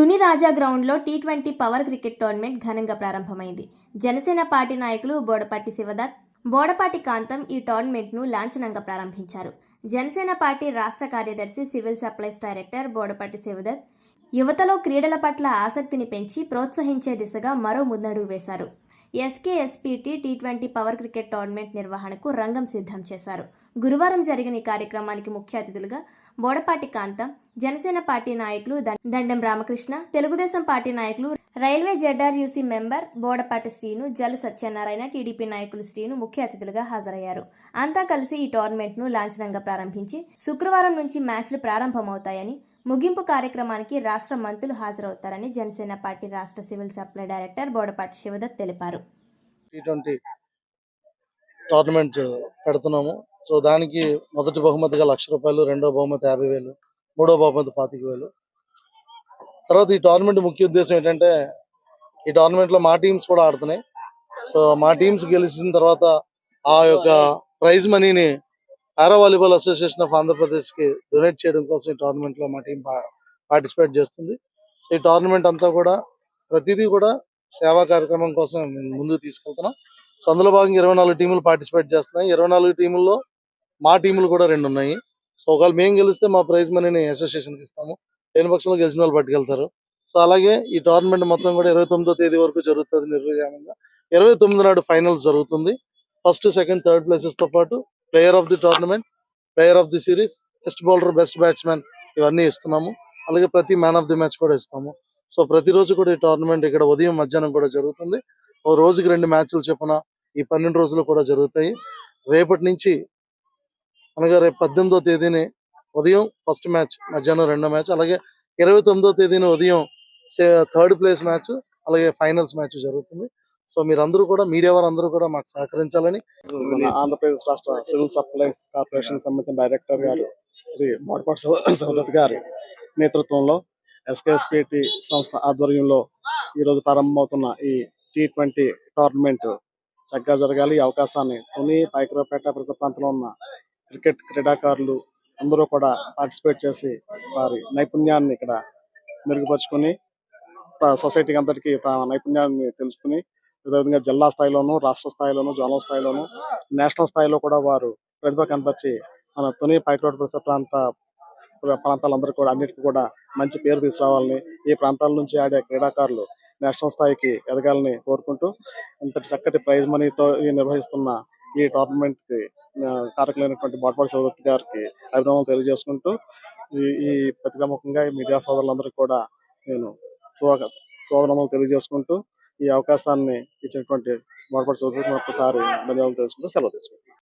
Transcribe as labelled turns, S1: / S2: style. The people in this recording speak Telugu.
S1: తుని రాజా గ్రౌండ్లో T twenty power cricket tournament ఘనంగా ప్రారంభమైంది. జనసేన పార్టీ నాయకులు బోడపాటి శివదత్ బోడపాటి కాంతం ఈ టోర్నమెంట్ను లాంఛనంగా ప్రారంభించారు. జనసేన పార్టీ రాష్ట్ర కార్యదర్శి civil supplies director Bodapati Sivadatt యువతలో క్రీడల పట్ల ఆసక్తిని పెంచి ప్రోత్సహించే దిశగా మరో ముందడుగు వేశారు. S K S P T T twenty power cricket tournament నిర్వహణకు రంగం సిద్ధం చేశారు. గురువారం జరిగిన ఈ కార్యక్రమానికి ముఖ్య అతిథులుగా బోడపాటి కాంతం జనసేన పార్టీ నాయకులు దండెం రామకృష్ణ తెలుగుదేశం పార్టీ నాయకులు railway Z R U C member Bodapati Srinu Jal Satyanarayana TDP నాయకులు శ్రీను ముఖ్య అతిథులుగా హాజరయ్యారు. అంతా కలిసి ఈ టోర్నమెంట్ను లాంఛనంగా ప్రారంభించి శుక్రవారం నుంచి మ్యాచ్లు ప్రారంభమవుతాయని ముగింపు కార్యక్రమానికి రాష్ట్ర మంత్రులు హాజరవుతారని జనసేన పార్టీ రాష్ట్ర civil supply director Bodapati Sivadatt తెలిపారు.
S2: టోర్నమెంట్ పెడుతున్నాము. సో దానికి మొదటి బహుమతిగా లక్ష రూపాయలు రెండో బహుమతి యాభై వేలు మూడో బహుమతి పాతిక వేలు. తర్వాత ఈ టోర్నమెంట్ ముఖ్య ఉద్దేశం ఏంటంటే ఈ టోర్నమెంట్లో మా టీమ్స్ కూడా ఆడుతున్నాయి. సో మా టీమ్స్ గెలిచిన తర్వాత ఆ యొక్క ప్రైజ్ మనీని పారా వాలీబాల్ అసోసియేషన్ ఆఫ్ ఆంధ్రప్రదేశ్కి డొనేట్ చేయడం కోసం ఈ టోర్నమెంట్లో మా టీం పార్టిసిపేట్ చేస్తుంది. సో ఈ టోర్నమెంట్ అంతా కూడా ప్రతిదీ కూడా సేవా కార్యక్రమం కోసం మేము ముందుకు తీసుకెళ్తున్నాం. సో అందులో భాగంగా ఇరవై నాలుగు టీములు పార్టిసిపేట్ చేస్తున్నాయి. ఇరవై నాలుగు టీముల్లో మా టీములు కూడా రెండు ఉన్నాయి. సో ఒకవేళ మేము గెలిస్తే మా ప్రైజ్ మనీని అసోసియేషన్కి ఇస్తాము. లేని పక్షంలో గెలిచిన వాళ్ళు పట్టుకెళ్తారు. సో అలాగే ఈ టోర్నమెంట్ మొత్తం కూడా ఇరవై తొమ్మిదో తేదీ వరకు జరుగుతుంది నిర్విరామంగా ఇరవై తొమ్మిది నాడు ఫైనల్స్ జరుగుతుంది. ఫస్ట్ సెకండ్ థర్డ్ ప్లేసెస్తో పాటు player of the tournament player of the series best bowler best batsmen ఇవన్నీ ఇస్తున్నాము. అలాగే ప్రతి మ్యాన్ ఆఫ్ ది మ్యాచ్ కూడా ఇస్తాము. సో ప్రతిరోజు కూడా ఈ టోర్నమెంట్ ఇక్కడ ఉదయం మధ్యాహ్నం కూడా జరుగుతుంది. ఓ రోజుకి రెండు మ్యాచ్లు చొప్పున ఈ పన్నెండు రోజులు కూడా జరుగుతాయి. రేపటి నుంచి అనగా రేపు పద్దెనిమిదో తేదీని ఉదయం ఫస్ట్ మ్యాచ్ మధ్యాహ్నం రెండో మ్యాచ్ అలాగే ఇరవై తొమ్మిదో తేదీన ఉదయం థర్డ్ ప్లేస్ మ్యాచ్ అలాగే ఫైనల్స్ మ్యాచ్ జరుగుతుంది. సో మీరందరూ కూడా మీడియా వారందరూ కూడా మాకు సహకరించాలని
S3: ఆంధ్రప్రదేశ్ రాష్ట్ర సివిల్ సప్లైస్ కార్పొరేషన్ సంబంధించిన డైరెక్టర్ గారు శ్రీ మోడపాటి సౌదత్ గారి నేతృత్వంలో ఎస్కేఎస్పిటి సంస్థ ఆధ్వర్యంలో ఈ రోజు ప్రారంభమవుతున్న ఈ టీ ట్వంటీ టోర్నమెంట్ చక్కగా జరగాలి. ఈ అవకాశాన్ని తుని పైకరపేట పరిసర ప్రాంతంలో ఉన్న క్రికెట్ క్రీడాకారులు అందరూ కూడా పార్టిసిపేట్ చేసి వారి నైపుణ్యాన్ని ఇక్కడ మెరుగుపరుచుకొని సొసైటీకి అందరికీ తమ నైపుణ్యాన్ని తెలుసుకుని అదేవిధంగా జిల్లా స్థాయిలోను రాష్ట్ర స్థాయిలోను జోనల్ స్థాయిలోను నేషనల్ స్థాయిలో కూడా వారు ప్రతిభ కనపరిచి మన తుని పైకరోడ్ పరిసర ప్రాంత ప్రాంతాలందరూ కూడా అన్నిటికీ కూడా మంచి పేరు తీసుకురావాలని ఈ ప్రాంతాల నుంచి ఆడే క్రీడాకారులు నేషనల్ స్థాయికి ఎదగాలని కోరుకుంటూ ఇంతటి చక్కటి ప్రైజ్ మనీతో నిర్వహిస్తున్న ఈ టోర్నమెంట్కి ఆ, కారకులైనటువంటి బాట్పాడి సౌదత్ గారికి అభినందనలు తెలియజేసుకుంటూ ఈ ఈ ప్రతిభాముఖంగా ఈ మీడియా సోదరులందరికీ కూడా నేను స్వాగత స్వాగతములు తెలియజేసుకుంటూ ఈ అవకాశాన్ని ఇచ్చినటువంటి బాట్పాడి సౌదత్ ఒక్కసారి ధన్యవాదాలు తెలుసుకుంటూ సెలవు తీసుకుంటాను